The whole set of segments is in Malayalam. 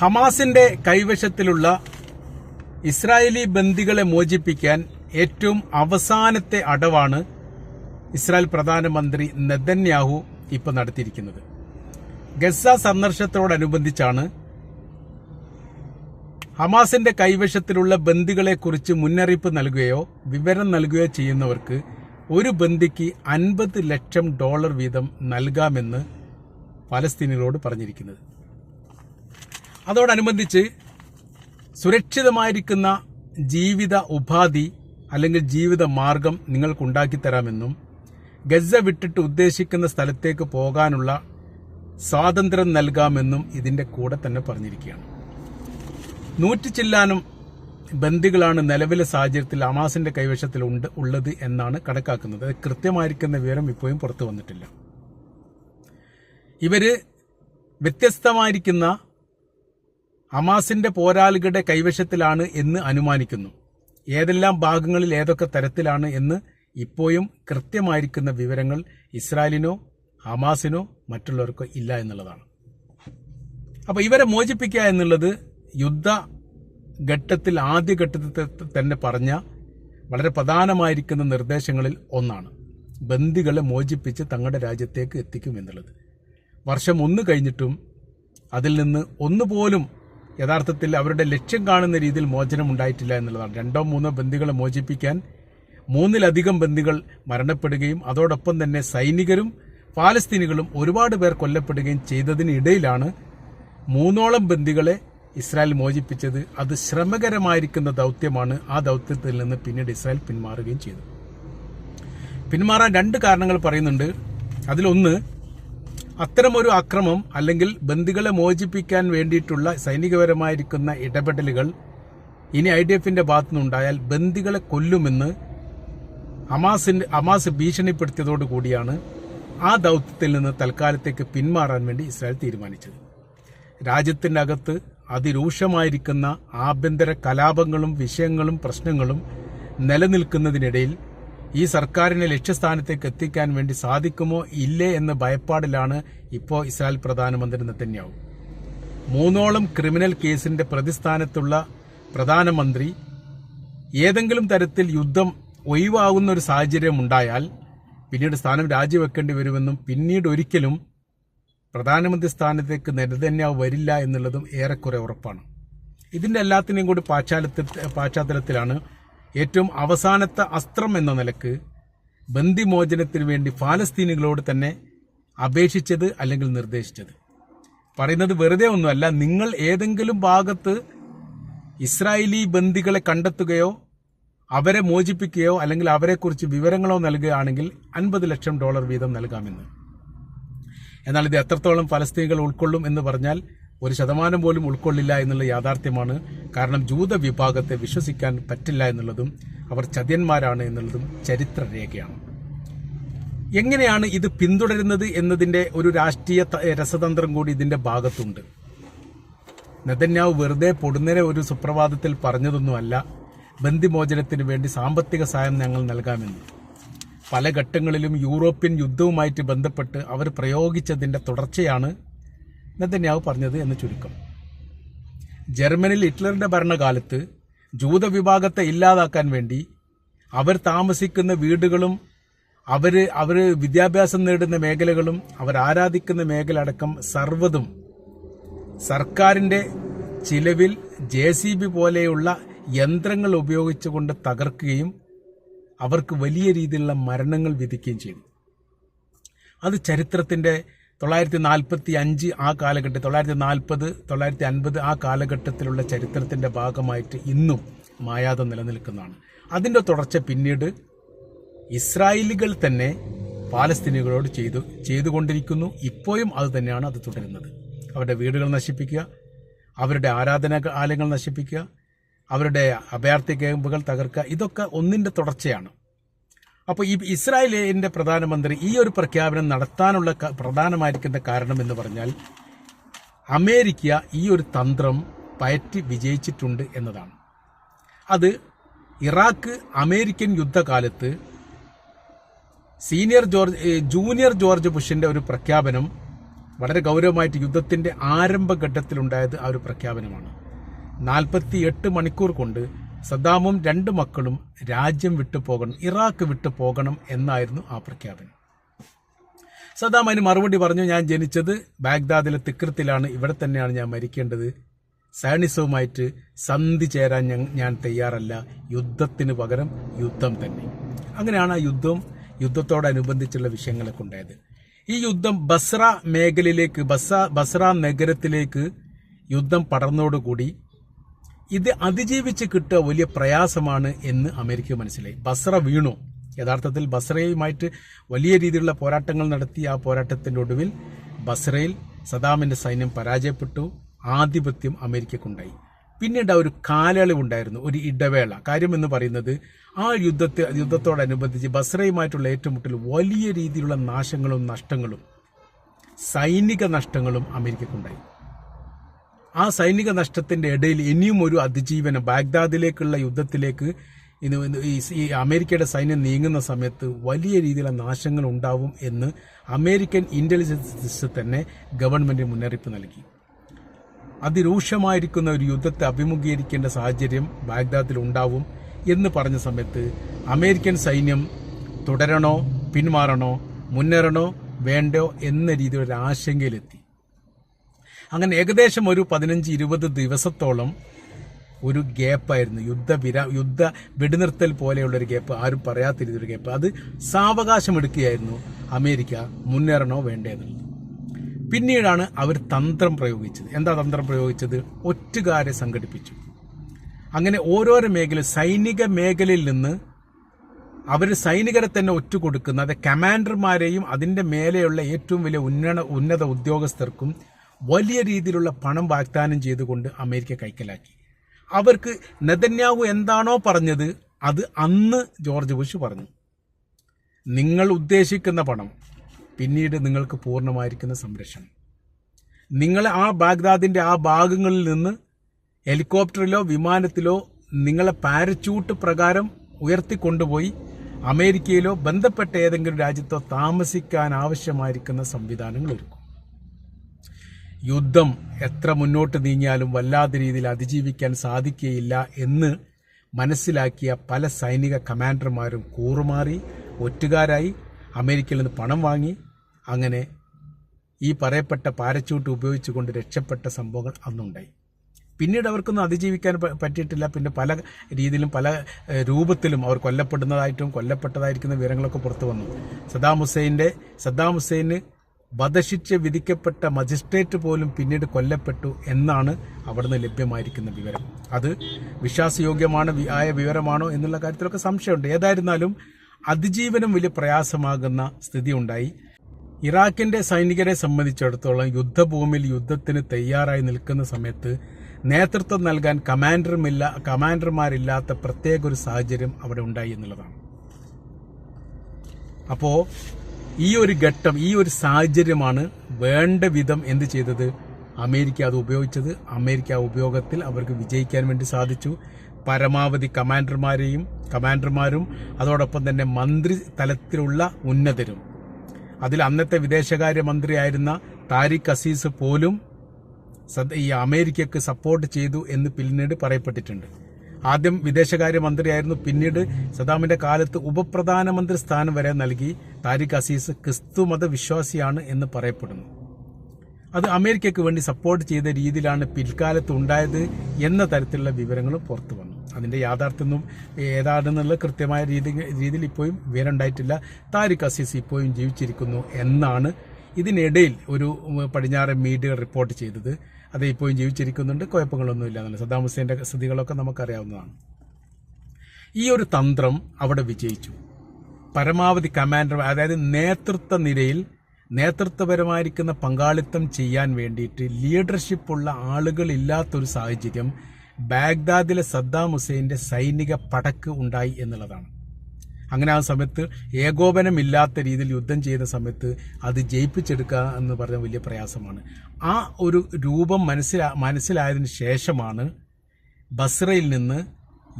ഹമാസിന്റെ കൈവശത്തിലുള്ള ഇസ്രായേലി ബന്ദികളെ മോചിപ്പിക്കാൻ ഏറ്റവും അവസാനത്തെ അടവാണ് ഇസ്രായേൽ പ്രധാനമന്ത്രി നെതന്യാഹു ഇപ്പൊ നടത്തിയിരിക്കുന്നത്. ഗസ സന്ദർശനത്തോടനുബന്ധിച്ചാണ് ഹമാസിന്റെ കൈവശത്തിലുള്ള ബന്ദികളെക്കുറിച്ച് മുന്നറിയിപ്പ് നൽകുകയോ വിവരം നൽകുകയോ ചെയ്യുന്നവർക്ക് ഒരു ബന്ദിക്ക് അൻപത് ലക്ഷം ഡോളർ വീതം നൽകാമെന്ന് പലസ്തീനികളോട് പറഞ്ഞിരിക്കുന്നത്. അതോടനുബന്ധിച്ച് സുരക്ഷിതമായിരിക്കുന്ന ജീവിത ഉപാധി അല്ലെങ്കിൽ ജീവിത മാർഗം നിങ്ങൾക്കുണ്ടാക്കി തരാമെന്നും ഗസ വിട്ടിട്ട് ഉദ്ദേശിക്കുന്ന സ്ഥലത്തേക്ക് പോകാനുള്ള സ്വാതന്ത്ര്യം നൽകാമെന്നും ഇതിന്റെ കൂടെ തന്നെ പറഞ്ഞിരിക്കുകയാണ്. നൂറ്റി ചില്ലാനും ബന്ദികളാണ് നിലവിലെ സാഹചര്യത്തിൽ അമാസിന്റെ കൈവശത്തിൽ ഉണ്ട് ഉള്ളത് എന്നാണ് കണക്കാക്കുന്നത്. അത് കൃത്യമായിരിക്കുന്ന വിവരം ഇപ്പോഴും പുറത്തു വന്നിട്ടില്ല. ഇവർ വ്യത്യസ്തമായിരിക്കുന്ന ഹമാസിന്റെ പോരാളികളുടെ കൈവശത്തിലാണ് എന്ന് അനുമാനിക്കുന്നു. ഏതെല്ലാം ഭാഗങ്ങളിൽ ഏതൊക്കെ തരത്തിലാണ് എന്ന് ഇപ്പോഴും കൃത്യമായിരിക്കുന്ന വിവരങ്ങൾ ഇസ്രായേലിനോ ഹമാസിനോ മറ്റുള്ളവർക്കോ ഇല്ല എന്നുള്ളതാണ്. അപ്പൊ ഇവരെ മോചിപ്പിക്കുക എന്നുള്ളത് യുദ്ധ ഘട്ടത്തിൽ ആദ്യ ഘട്ടത്തിൽ തന്നെ പറഞ്ഞ വളരെ പ്രധാനമായിരിക്കുന്ന നിർദ്ദേശങ്ങളിൽ ഒന്നാണ്. ബന്ദികളെ മോചിപ്പിച്ച് തങ്ങളുടെ രാജ്യത്തേക്ക് എത്തിക്കും എന്നുള്ളത്. വർഷം ഒന്ന് കഴിഞ്ഞിട്ടും അതിൽ നിന്ന് ഒന്നുപോലും യഥാർത്ഥത്തിൽ അവരുടെ ലക്ഷ്യം കാണുന്ന രീതിയിൽ മോചനം ഉണ്ടായിട്ടില്ല എന്നുള്ളതാണ്. രണ്ടോ മൂന്നോ ബന്ദികളെ മോചിപ്പിക്കാൻ മൂന്നിലധികം ബന്ദികൾ മരണപ്പെടുകയും അതോടൊപ്പം തന്നെ സൈനികരും പാലസ്തീനികളും ഒരുപാട് പേർ കൊല്ലപ്പെടുകയും ചെയ്തതിനിടയിലാണ് മൂന്നോളം ബന്ദികളെ ഇസ്രായേൽ മോചിപ്പിച്ചത്. അത് ശ്രമകരമായിരിക്കുന്ന ദൗത്യമാണ് ആ ദൗത്യത്തിൽ നിന്ന് പിന്നീട് ഇസ്രായേൽ പിന്മാറുകയും ചെയ്തു. പിന്മാറാൻ രണ്ട് കാരണങ്ങൾ പറയുന്നുണ്ട്. അതിലൊന്ന് അത്തരമൊരു അക്രമം അല്ലെങ്കിൽ ബന്ദികളെ മോചിപ്പിക്കാൻ വേണ്ടിയിട്ടുള്ള സൈനികപരമായിരിക്കുന്ന ഇടപെടലുകൾ ഇനി ഐ ഡി എഫിന്റെ ഭാഗത്തുനിന്നുണ്ടായാൽ ബന്ദികളെ കൊല്ലുമെന്ന് അമാസിന്റെ അമാസ് ഭീഷണിപ്പെടുത്തിയതോടു കൂടിയാണ് ആ ദൗത്യത്തിൽ നിന്ന് തൽക്കാലത്തേക്ക് പിന്മാറാൻ വേണ്ടി ഇസ്രായേൽ തീരുമാനിച്ചത്. രാജ്യത്തിന്റെ അകത്ത് അതിരൂക്ഷമായിരിക്കുന്ന ആഭ്യന്തര കലാപങ്ങളും വിഷയങ്ങളും പ്രശ്നങ്ങളും നിലനിൽക്കുന്നതിനിടയിൽ ഈ സർക്കാരിനെ ലക്ഷ്യസ്ഥാനത്തേക്ക് എത്തിക്കാൻ വേണ്ടി സാധിക്കുമോ ഇല്ലേ എന്ന ഭയപ്പാടിലാണ് ഇപ്പോൾ ഇസ്രായേൽ പ്രധാനമന്ത്രി നെത്തന്യാവു മൂന്നോളം ക്രിമിനൽ കേസിന്റെ പ്രതിസ്ഥാനത്തുള്ള പ്രധാനമന്ത്രി ഏതെങ്കിലും തരത്തിൽ യുദ്ധം ഒഴിവാകുന്ന ഒരു സാഹചര്യം ഉണ്ടായാൽ പിന്നീട് സ്ഥാനം രാജിവെക്കേണ്ടി വരുമെന്നും പിന്നീട് ഒരിക്കലും പ്രധാനമന്ത്രി സ്ഥാനത്തേക്ക് നെതന്യാവ് വരില്ല എന്നുള്ളതും ഏറെക്കുറെ ഉറപ്പാണ്. ഇതിന്റെ എല്ലാത്തിനെയും കൂടി പാശ്ചാത്യ പാശ്ചാത്തലത്തിലാണ് ഏറ്റവും അവസാനത്തെ അസ്ത്രം എന്ന നിലയ്ക്ക് ബന്ദിമോചനത്തിന് വേണ്ടി ഫാലസ്തീനികളോട് തന്നെ അപേക്ഷിച്ചത് അല്ലെങ്കിൽ നിർദ്ദേശിച്ചത്. പറയുന്നത് വെറുതെ ഒന്നുമല്ല നിങ്ങൾ ഏതെങ്കിലും ഭാഗത്ത് ഇസ്രായേലി ബന്ദികളെ കണ്ടെത്തുകയോ അവരെ മോചിപ്പിക്കുകയോ അല്ലെങ്കിൽ അവരെക്കുറിച്ച് വിവരങ്ങളോ നൽകുകയാണെങ്കിൽ അൻപത് ലക്ഷം ഡോളർ വീതം നൽകാമെന്ന്. എന്നാൽ ഇത് എത്രത്തോളം ഫലസ്തീനികൾ ഉൾക്കൊള്ളും എന്ന് പറഞ്ഞാൽ ഒരു ശതമാനം പോലും ഉൾക്കൊള്ളില്ല എന്നുള്ള യാഥാർത്ഥ്യമാണ്. കാരണം ജൂത വിഭാഗത്തെ വിശ്വസിക്കാൻ പറ്റില്ല എന്നുള്ളതും അവർ ചതിയന്മാരാണ് എന്നുള്ളതും ചരിത്രരേഖയാണ്. എങ്ങനെയാണ് ഇത് പിന്തുടരുന്നത് എന്നതിന്റെ ഒരു രാഷ്ട്രീയ രസതന്ത്രം കൂടി ഇതിന്റെ ഭാഗത്തുണ്ട്. നെതന്യാവ് വെറുതെ പൊടുന്നനെ ഒരു സുപ്രഭാതത്തിൽ പറഞ്ഞതൊന്നുമല്ല. ബന്ദിമോചനത്തിന് വേണ്ടി സാമ്പത്തിക സഹായം ഞങ്ങൾ നൽകാമെന്ന്. പല ഘട്ടങ്ങളിലും യൂറോപ്യൻ യുദ്ധവുമായിട്ട് ബന്ധപ്പെട്ട് അവർ പ്രയോഗിച്ചതിന്റെ തുടർച്ചയാണ് നെതന്യാവ് പറഞ്ഞത് എന്ന് ചുരുക്കം. ജർമ്മനിൽ ഹിറ്റ്ലറുടെ ഭരണകാലത്ത് ജൂതവിഭാഗത്തെ ഇല്ലാതാക്കാൻ വേണ്ടി അവർ താമസിക്കുന്ന വീടുകളും അവർ അവർ വിദ്യാഭ്യാസം നേടുന്ന മേഖലകളും അവർ ആരാധിക്കുന്ന മേഖല അടക്കം സർവതും സർക്കാരിന്റെ ചിലവിൽ ജെ സി ബി പോലെയുള്ള യന്ത്രങ്ങൾ ഉപയോഗിച്ചുകൊണ്ട് തകർക്കുകയും അവർക്ക് വലിയ രീതിയിലുള്ള മരണങ്ങൾ വിധിക്കുകയും ചെയ്തു. അത് ചരിത്രത്തിന്റെ തൊള്ളായിരത്തി നാൽപ്പത്തി അഞ്ച് ആ കാലഘട്ടം തൊള്ളായിരത്തി നാൽപ്പത് തൊള്ളായിരത്തി അൻപത് ആ കാലഘട്ടത്തിലുള്ള ചരിത്രത്തിന്റെ ഭാഗമായിട്ട് ഇന്നും മായാതെ നിലനിൽക്കുന്നതാണ്. അതിന്റെ തുടർച്ച പിന്നീട് ഇസ്രായേലികൾ തന്നെ പാലസ്തീനികളോട് ചെയ്തു ചെയ്തുകൊണ്ടിരിക്കുന്നു. ഇപ്പോഴും അത് തന്നെയാണ് അത് തുടരുന്നത്. അവരുടെ വീടുകൾ നശിപ്പിക്കുക അവരുടെ ആരാധന ആലയങ്ങൾ നശിപ്പിക്കുക അവരുടെ അഭയാർത്ഥി ക്യാമ്പുകൾ തകർക്കുക ഇതൊക്കെ ഒന്നിന്റെ തുടർച്ചയാണ്. അപ്പോൾ ഈ ഇസ്രായേലിന്റെ പ്രധാനമന്ത്രി ഈ ഒരു പ്രഖ്യാപനം നടത്താനുള്ള പ്രധാനമായിരിക്കുന്ന കാരണം എന്ന് പറഞ്ഞാൽ അമേരിക്ക ഈ ഒരു തന്ത്രം പയറ്റി വിജയിച്ചിട്ടുണ്ട് എന്നതാണ്. അത് ഇറാഖ് അമേരിക്കൻ യുദ്ധകാലത്ത് സീനിയർ ജോർജ് ജൂനിയർ ജോർജ് ബുഷിന്റെ ഒരു പ്രഖ്യാപനം വളരെ ഗൗരവമായിട്ട് യുദ്ധത്തിന്റെ ആരംഭഘട്ടത്തിലുണ്ടായത് ആ ഒരു പ്രഖ്യാപനമാണ്. നാൽപ്പത്തി എട്ട് മണിക്കൂർ കൊണ്ട് സദ്ദാമും രണ്ട് മക്കളും രാജ്യം വിട്ടു പോകണം ഇറാഖ് വിട്ടു പോകണം എന്നായിരുന്നു ആ പ്രഖ്യാപനം. സദ്ദാം അതിന് മറുപടി പറഞ്ഞു ഞാൻ ജനിച്ചത് ബാഗ്ദാദിലെ തിക്രത്തിലാണ് ഇവിടെ തന്നെയാണ് ഞാൻ മരിക്കേണ്ടത്. സൈനിസവുമായിട്ട് സന്ധി ചേരാൻ ഞാൻ തയ്യാറല്ല. യുദ്ധത്തിന് പകരം യുദ്ധം തന്നെ. അങ്ങനെയാണ് ആ യുദ്ധം യുദ്ധത്തോടനുബന്ധിച്ചുള്ള വിഷയങ്ങളൊക്കെ ഉണ്ടായത്. ഈ യുദ്ധം ബസ്ര മേഖലയിലേക്ക് ബസ ബസ്ര നഗരത്തിലേക്ക് യുദ്ധം പടർന്നോടുകൂടി ഇത് അതിജീവിച്ച് കിട്ടുക വലിയ പ്രയാസമാണ് എന്ന് അമേരിക്ക മനസ്സിലായി. ബസ്ര വീണു. യഥാർത്ഥത്തിൽ ബസ്രയുമായിട്ട് വലിയ രീതിയിലുള്ള പോരാട്ടങ്ങൾ നടത്തി ആ പോരാട്ടത്തിന്റെ ഒടുവിൽ ബസ്രയിൽ സദാമിന്റെ സൈന്യം പരാജയപ്പെട്ടു. ആധിപത്യം അമേരിക്കക്കുണ്ടായി. പിന്നീട് ആ ഒരു കാലയളവുണ്ടായിരുന്നു ഒരു ഇടവേള. കാര്യം എന്ന് പറയുന്നത് ആ യുദ്ധത്തെ യുദ്ധത്തോടനുബന്ധിച്ച് ബസ്രയുമായിട്ടുള്ള ഏറ്റുമുട്ടൽ വലിയ രീതിയിലുള്ള നാശങ്ങളും നഷ്ടങ്ങളും സൈനിക നഷ്ടങ്ങളും അമേരിക്കക്കുണ്ടായി. ആ സൈനിക നഷ്ടത്തിന്റെ ഇടയിൽ ഇനിയും ഒരു അതിജീവനം ബാഗ്ദാദിലേക്കുള്ള യുദ്ധത്തിലേക്ക് ഈ- അമേരിക്കയുടെ സൈന്യം നീങ്ങുന്ന സമയത്ത് വലിയ രീതിയിലുള്ള നാശങ്ങൾ ഉണ്ടാവും എന്ന് അമേരിക്കൻ ഇന്റലിജൻസ് തന്നെ ഗവൺമെന്റ് മുന്നറിയിപ്പ് നൽകി. അതിരൂക്ഷമായിരിക്കുന്ന ഒരു യുദ്ധത്തെ അഭിമുഖീകരിക്കേണ്ട സാഹചര്യം ബാഗ്ദാദിൽ ഉണ്ടാവും എന്ന് പറഞ്ഞ സമയത്ത് അമേരിക്കൻ സൈന്യം തുടരണോ പിന്മാറണോ മുന്നേറണോ വേണ്ടോ എന്ന രീതിയിൽ ഒരു ആശങ്കയിലെത്തി അങ്ങനെ ഏകദേശം ഒരു പതിനഞ്ച് ഇരുപത് ദിവസത്തോളം ഒരു ഗ്യാപ്പായിരുന്നു. യുദ്ധ വിരാ യുദ്ധ വെടിനിർത്തൽ പോലെയുള്ള ഒരു ഗ്യാപ്പ് ആരും പറയാത്ത രീതിയിലൊരു ഗ്യാപ്പ്. അത് സാവകാശം എടുക്കുകയായിരുന്നു അമേരിക്ക മുന്നേറണോ വേണ്ടേന്നുള്ളത് പിന്നീടാണ് അവർ തന്ത്രം പ്രയോഗിച്ചത്. എന്താ തന്ത്രം പ്രയോഗിച്ചത്? ഒറ്റുകാരെ സംഘടിപ്പിച്ചു. അങ്ങനെ ഓരോരോ മേഖല സൈനിക മേഖലയിൽ നിന്ന് അവർ സൈനികരെ തന്നെ ഒറ്റ കൊടുക്കുന്ന അത് കമാൻഡർമാരെയും അതിന്റെ മേലെയുള്ള ഏറ്റവും വലിയ ഉന്നത ഉന്നത ഉദ്യോഗസ്ഥർക്കും വലിയ രീതിയിലുള്ള പണം വാഗ്ദാനം ചെയ്തുകൊണ്ട് അമേരിക്ക കൈക്കലാക്കി. അവർക്ക് നെതന്യാഹു എന്താണോ പറഞ്ഞത് അത് അന്ന് ജോർജ് ബുഷ് പറഞ്ഞു. നിങ്ങൾ ഉദ്ദേശിക്കുന്ന പണം പിന്നീട് നിങ്ങൾക്ക് പൂർണമായിരിക്കുന്ന സംരക്ഷണം. നിങ്ങൾ ആ ബാഗ്ദാദിന്റെ ആ ഭാഗങ്ങളിൽ നിന്ന് ഹെലികോപ്റ്ററിലോ വിമാനത്തിലോ നിങ്ങളെ പാരച്യൂട്ട് പ്രകാരം ഉയർത്തിക്കൊണ്ടുപോയി അമേരിക്കയിലോ ബന്ധപ്പെട്ട ഏതെങ്കിലും രാജ്യത്തോ താമസിക്കാൻ ആവശ്യമായിരിക്കുന്ന സംവിധാനങ്ങൾ ഒരുക്കും. യുദ്ധം എത്ര മുന്നോട്ട് നീങ്ങിയാലും വല്ലാത്ത രീതിയിൽ അതിജീവിക്കാൻ സാധിക്കുകയില്ല എന്ന് മനസ്സിലാക്കിയ പല സൈനിക കമാൻഡർമാരും കൂറുമാറി ഒറ്റുകാരായി അമേരിക്കയിൽ നിന്ന് പണം വാങ്ങി. അങ്ങനെ ഈ പറയപ്പെട്ട പാരച്ചൂട്ട് ഉപയോഗിച്ചുകൊണ്ട് രക്ഷപ്പെട്ട സംഭവങ്ങൾ അന്നുണ്ടായി. പിന്നീട് അവർക്കൊന്നും അതിജീവിക്കാൻ പറ്റിയിട്ടില്ല. പിന്നെ പല രീതിയിലും പല രൂപത്തിലും അവർ കൊല്ലപ്പെടുന്നതായിട്ടും കൊല്ലപ്പെട്ടതായിരിക്കുന്ന വിവരങ്ങളൊക്കെ പുറത്തു വന്നു. സദ്ദാം ഹുസൈന്റെ സദ്ദാം ഹുസൈന് വധശിക്ഷ വിധിക്കപ്പെട്ട മജിസ്ട്രേറ്റ് പോലും പിന്നീട് കൊല്ലപ്പെട്ടു എന്നാണ് അവിടുന്ന് ലഭ്യമായിരിക്കുന്ന വിവരം. അത് വിശ്വാസയോഗ്യമാണ് ആയ വിവരമാണോ എന്നുള്ള കാര്യത്തിലൊക്കെ സംശയമുണ്ട്. ഏതായിരുന്നാലും അതിജീവനം വലിയ പ്രയാസമാകുന്ന സ്ഥിതി ഉണ്ടായി ഇറാഖിന്റെ സൈനികരെ സംബന്ധിച്ചിടത്തോളം യുദ്ധഭൂമിയിൽ യുദ്ധത്തിന് തയ്യാറായി നിൽക്കുന്ന സമയത്ത് നേതൃത്വം നൽകാൻ കമാൻഡറുമില്ല കമാൻഡർമാരില്ലാത്ത പ്രത്യേക ഒരു സാഹചര്യം അവിടെ ഉണ്ടായി എന്നുള്ളതാണ്. അപ്പോ ഈ ഒരു ഘട്ടം ഈ ഒരു സാഹചര്യമാണ് വേണ്ട വിധം എന്ത് ചെയ്തത്? അമേരിക്ക അത് ഉപയോഗിച്ചത്. അമേരിക്ക ഉപയോഗത്തിൽ അവർക്ക് വിജയിക്കാൻ വേണ്ടി സാധിച്ചു. പരമാവധി കമാൻഡർമാരെയും കമാൻഡർമാരും അതോടൊപ്പം തന്നെ മന്ത്രി തലത്തിലുള്ള ഉന്നതരും. അതിൽ അന്നത്തെ വിദേശകാര്യ മന്ത്രിയായിരുന്ന താരിഖ് അസീസ് പോലും ഈ അമേരിക്കക്ക് സപ്പോർട്ട് ചെയ്തു എന്ന് പിന്നീട് പറയപ്പെട്ടിട്ടുണ്ട്. ആദ്യം വിദേശകാര്യമന്ത്രിയായിരുന്നു. പിന്നീട് സദാമിന്റെ കാലത്ത് ഉപപ്രധാനമന്ത്രി സ്ഥാനം വരെ നൽകി. താരിഖ് അസീസ് ക്രിസ്തുമത വിശ്വാസിയാണ് എന്ന് പറയപ്പെടുന്നു. അത് അമേരിക്കയ്ക്ക് വേണ്ടി സപ്പോർട്ട് ചെയ്ത രീതിയിലാണ് പിൽക്കാലത്ത് ഉണ്ടായത് എന്ന തരത്തിലുള്ള വിവരങ്ങൾ പുറത്തു വന്നു. അതിന്റെ യാഥാർത്ഥ്യമൊന്നും ഏതാണെന്നുള്ള കൃത്യമായ രീതി രീതിയിൽ ഇപ്പോഴും വിവരമുണ്ടായിട്ടില്ല. താരിഖ് അസീസ് ഇപ്പോഴും ജീവിച്ചിരിക്കുന്നു എന്നാണ് ഇതിനിടയിൽ ഒരു പടിഞ്ഞാറൻ മീഡിയ റിപ്പോർട്ട് ചെയ്തത്. അത് ഇപ്പോഴും ജീവിച്ചിരിക്കുന്നുണ്ട്. കുഴപ്പങ്ങളൊന്നുമില്ല എന്നല്ല സദ്ദാം ഹുസൈന്റെ സ്ഥിതികളൊക്കെ നമുക്കറിയാവുന്നതാണ്. ഈ ഒരു തന്ത്രം അവിടെ വിജയിച്ചു. പരമാവധി കമാൻഡർ അതായത് നേതൃത്വ നിരയിൽ നേതൃത്വപരമായിരിക്കുന്ന പങ്കാളിത്തം ചെയ്യാൻ വേണ്ടിയിട്ട് ലീഡർഷിപ്പുള്ള ആളുകളില്ലാത്തൊരു സാഹചര്യം ബാഗ്ദാദിലെ സദ്ദാം ഹുസൈന്റെ സൈനിക പടക്ക് ഉണ്ടായി എന്നുള്ളതാണ്. അങ്ങനെ ആ സമയത്ത് ഏകോപനമില്ലാത്ത രീതിയിൽ യുദ്ധം ചെയ്ത സമയത്ത് അത് ജയിപ്പിച്ചെടുക്കുക എന്ന് പറഞ്ഞ വലിയ പ്രയാസമാണ്. ആ ഒരു രൂപം മനസ്സിലാ മനസ്സിലായതിനു ശേഷമാണ് ബസ്രയിൽ നിന്ന്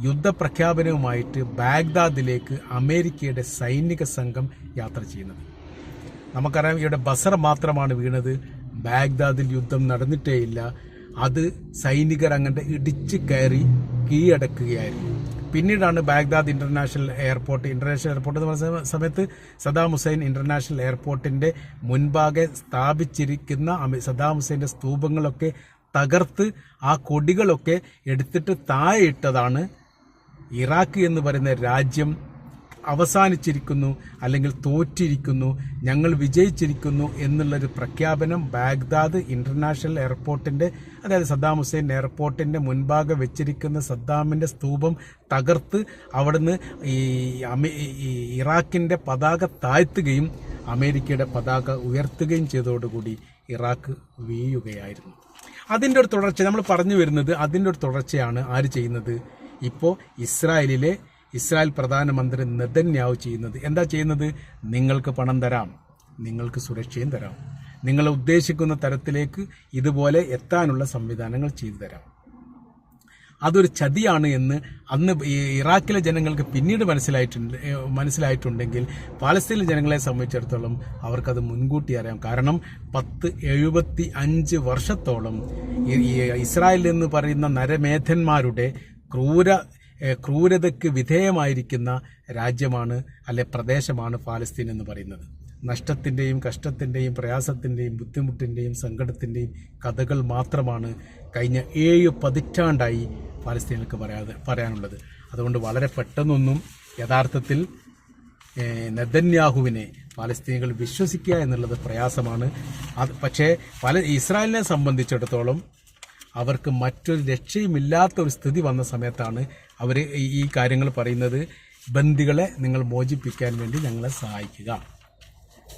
യുദ്ധപ്രഖ്യാപനവുമായിട്ട് ബാഗ്ദാദിലേക്ക് അമേരിക്കയുടെ സൈനിക സംഘം യാത്ര ചെയ്യുന്നത്. നമുക്കറിയാം ഇവിടെ ബസ്ര മാത്രമാണ് വീണത്. ബാഗ്ദാദിൽ യുദ്ധം നടന്നിട്ടേയില്ല. അത് സൈനികർ അങ്ങനെ ഇടിച്ചു കയറി കീഴടക്കുകയായിരുന്നു. പിന്നീടാണ് Baghdad international airport. International airport എന്ന് പറയുന്ന സമയത്ത് സദാം ഹുസൈൻ ഇന്റർനാഷണൽ എയർപോർട്ടിന്റെ മുൻപാകെ സ്ഥാപിച്ചിരിക്കുന്ന സദാം ഹുസൈന്റെ സ്തൂപങ്ങളൊക്കെ തകർത്ത് ആ കൊടികളൊക്കെ എടുത്തിട്ട് താഴെ ഇട്ടതാണ് ഇറാഖ് എന്ന് പറയുന്ന രാജ്യം അവസാനിച്ചിരിക്കുന്നു അല്ലെങ്കിൽ തോറ്റിരിക്കുന്നു ഞങ്ങൾ വിജയിച്ചിരിക്കുന്നു എന്നുള്ളൊരു പ്രഖ്യാപനം ബാഗ്ദാദ് ഇന്റർനാഷണൽ എയർപോർട്ടിന്റെ അതായത് സദ്ദാം ഹുസൈൻ എയർപോർട്ടിന്റെ മുൻപാകെ വെച്ചിരിക്കുന്ന സദ്ദാമിന്റെ സ്തൂപം തകർത്ത് അവിടുന്ന് ഈ ഇറാഖിന്റെ പതാക താഴ്ത്തുകയും അമേരിക്കയുടെ പതാക ഉയർത്തുകയും ചെയ്തതോടുകൂടി ഇറാഖ് വീഴുകയായിരുന്നു. അതിന്റെ ഒരു തുടർച്ച നമ്മൾ പറഞ്ഞു വരുന്നത് അതിന്റെ ഒരു തുടർച്ചയാണ് ആര് ചെയ്യുന്നത്? ഇപ്പോൾ ഇസ്രായേലിലെ ഇസ്രായേൽ പ്രധാനമന്ത്രി നെതന്യാവ് ചെയ്യുന്നത്. എന്താ ചെയ്യുന്നത്? നിങ്ങൾക്ക് പണം തരാം. നിങ്ങൾക്ക് സുരക്ഷയും തരാം. നിങ്ങൾ ഉദ്ദേശിക്കുന്ന തരത്തിലേക്ക് ഇതുപോലെ എത്താനുള്ള സംവിധാനങ്ങൾ ചെയ്തു തരാം. അതൊരു ചതിയാണ് എന്ന് അന്ന് ഇറാഖിലെ ജനങ്ങൾക്ക് പിന്നീട് മനസ്സിലായിട്ടുണ്ട് മനസ്സിലായിട്ടുണ്ടെങ്കിൽ പാലസ്തീനിലെ ജനങ്ങളെ സംബന്ധിച്ചിടത്തോളം അവർക്കത് മുൻകൂട്ടി അറിയാം. കാരണം പത്ത് എഴുപത്തി അഞ്ച് വർഷത്തോളം ഇസ്രായേൽ എന്ന് പറയുന്ന നരമേധന്മാരുടെ ക്രൂര ക്രൂരതയ്ക്ക് വിധേയമായിരിക്കുന്ന രാജ്യമാണ് അല്ലെ പ്രദേശമാണ് പാലസ്തീൻ എന്ന് പറയുന്നത്. നഷ്ടത്തിന്റെയും കഷ്ടത്തിന്റെയും പ്രയാസത്തിന്റെയും ബുദ്ധിമുട്ടിന്റെയും സങ്കടത്തിന്റെയും കഥകൾ മാത്രമാണ് കഴിഞ്ഞ ഏഴ് പതിറ്റാണ്ടായി പാലസ്തീനുകൾക്ക് പറയാതെ പറയാനുള്ളത്. അതുകൊണ്ട് വളരെ പെട്ടെന്നൊന്നും യഥാർത്ഥത്തിൽ നെതന്യാഹുവിനെ പാലസ്തീനികൾ വിശ്വസിക്കുക എന്നുള്ളത് പ്രയാസമാണ്. അത് പക്ഷേ പല ഇസ്രായേലിനെ സംബന്ധിച്ചിടത്തോളം അവർക്ക് മറ്റൊരു രക്ഷയുമില്ലാത്ത ഒരു സ്ഥിതി വന്ന സമയത്താണ് അവർ ഈ കാര്യങ്ങൾ പറയുന്നത്. ബന്ദികളെ നിങ്ങൾ മോചിപ്പിക്കാൻ വേണ്ടി ഞങ്ങളെ സഹായിക്കുക.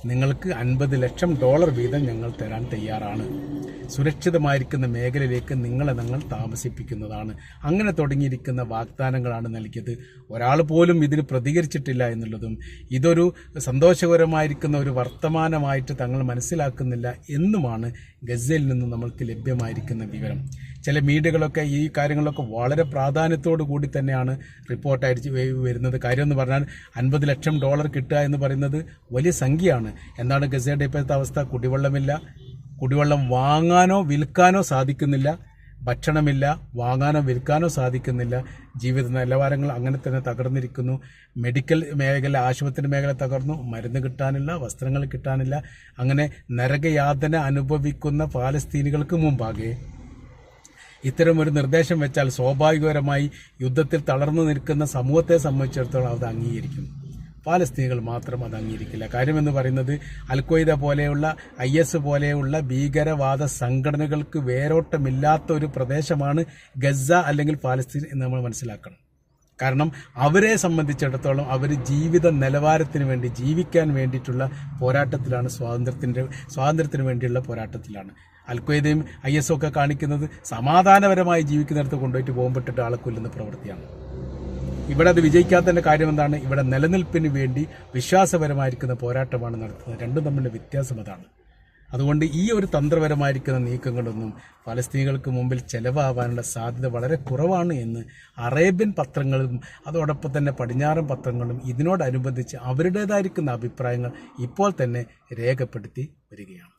നിങ്ങൾക്ക് അൻപത് ലക്ഷം ഡോളർ വീതം ഞങ്ങൾ തരാൻ തയ്യാറാണ്. സുരക്ഷിതമായിരിക്കുന്ന മേഖലയിലേക്ക് നിങ്ങളെ ഞങ്ങൾ താമസിപ്പിക്കുന്നതാണ്. അങ്ങനെ തുടങ്ങിയിരിക്കുന്ന വാഗ്ദാനങ്ങളാണ് നൽകിയത്. ഒരാൾ പോലും ഇതിന് പ്രതികരിച്ചിട്ടില്ല എന്നുള്ളതും ഇതൊരു സന്തോഷകരമായിരിക്കുന്ന ഒരു വർത്തമാനമായിട്ട് തങ്ങൾ മനസ്സിലാക്കുന്നില്ല എന്നുമാണ് ഗസയിൽ നിന്ന് നമ്മൾക്ക് ലഭ്യമായിരിക്കുന്ന വിവരം. ചില മീഡിയകളൊക്കെ ഈ കാര്യങ്ങളൊക്കെ വളരെ പ്രാധാന്യത്തോടു കൂടി തന്നെയാണ് റിപ്പോർട്ടായിട്ട് വരുന്നത്. കാര്യമെന്ന് പറഞ്ഞാൽ അൻപത് ലക്ഷം ഡോളർ കിട്ടുക എന്ന് പറയുന്നത് വലിയ സംഖ്യയാണ്. എന്താണ് ഗസയുടെ ഇപ്പോഴത്തെ അവസ്ഥ? കുടിവെള്ളമില്ല. കുടിവെള്ളം വാങ്ങാനോ വിൽക്കാനോ സാധിക്കുന്നില്ല. ഭക്ഷണമില്ല. വാങ്ങാനോ വിൽക്കാനോ സാധിക്കുന്നില്ല. ജീവിത നിലവാരങ്ങൾ അങ്ങനെ തന്നെ തകർന്നിരിക്കുന്നു. മെഡിക്കൽ മേഖല ആശുപത്രി മേഖല തകർന്നു. മരുന്ന് കിട്ടാനില്ല വസ്ത്രങ്ങൾ കിട്ടാനില്ല. അങ്ങനെ നരകയാതന അനുഭവിക്കുന്ന പാലസ്തീനികൾക്ക് മുമ്പാകെ ഇത്തരമൊരു നിർദ്ദേശം വെച്ചാൽ സ്വാഭാവികപരമായി യുദ്ധത്തിൽ തളർന്നു നിൽക്കുന്ന സമൂഹത്തെ സംബന്ധിച്ചിടത്തോളം അത് അംഗീകരിക്കും. പാലസ്തീനികൾ മാത്രം അത് അംഗീകരിക്കില്ല. കാര്യമെന്ന് പറയുന്നത് അൽക്വയ്ദ പോലെയുള്ള ഐ എസ് പോലെയുള്ള ഭീകരവാദ സംഘടനകൾക്ക് വേരോട്ടമില്ലാത്ത ഒരു പ്രദേശമാണ് ഗസ അല്ലെങ്കിൽ പാലസ്തീൻ എന്ന് നമ്മൾ മനസ്സിലാക്കണം. കാരണം അവരെ സംബന്ധിച്ചിടത്തോളം അവർ ജീവിത നിലവാരത്തിന് വേണ്ടി ജീവിക്കാൻ വേണ്ടിയിട്ടുള്ള പോരാട്ടത്തിലാണ് സ്വാതന്ത്ര്യത്തിന്റെ സ്വാതന്ത്ര്യത്തിന് വേണ്ടിയുള്ള പോരാട്ടത്തിലാണ്. അൽഖ്വയ്ദയും ഐ എസ് ഒക്കെ കാണിക്കുന്നത് സമാധാനപരമായി ജീവിക്കുന്നിടത്ത് കൊണ്ടുപോയിട്ട് ബോംബിട്ടിട്ട് ആളെ കൊല്ലുന്ന പ്രവൃത്തിയാണ്. ഇവിടെ അത് വിജയിക്കാത്തതിന്റെ കാര്യം എന്താണ്? ഇവിടെ നിലനിൽപ്പിന് വേണ്ടി വിശ്വാസപരമായിരിക്കുന്ന പോരാട്ടമാണ് നടത്തുന്നത്. രണ്ടും തമ്മിലുള്ള വ്യത്യാസം അതാണ്. അതുകൊണ്ട് ഈ ഒരു തന്ത്രപരമായിരിക്കുന്ന നീക്കങ്ങളൊന്നും ഫലസ്തീനികൾക്ക് മുമ്പിൽ ചെലവാകാനുള്ള സാധ്യത വളരെ കുറവാണ് എന്ന് അറേബ്യൻ പത്രങ്ങളും അതോടൊപ്പം തന്നെ പടിഞ്ഞാറൻ പത്രങ്ങളും ഇതിനോടനുബന്ധിച്ച് അവരുടേതായിരിക്കുന്ന അഭിപ്രായങ്ങൾ ഇപ്പോൾ തന്നെ രേഖപ്പെടുത്തി വരികയാണ്.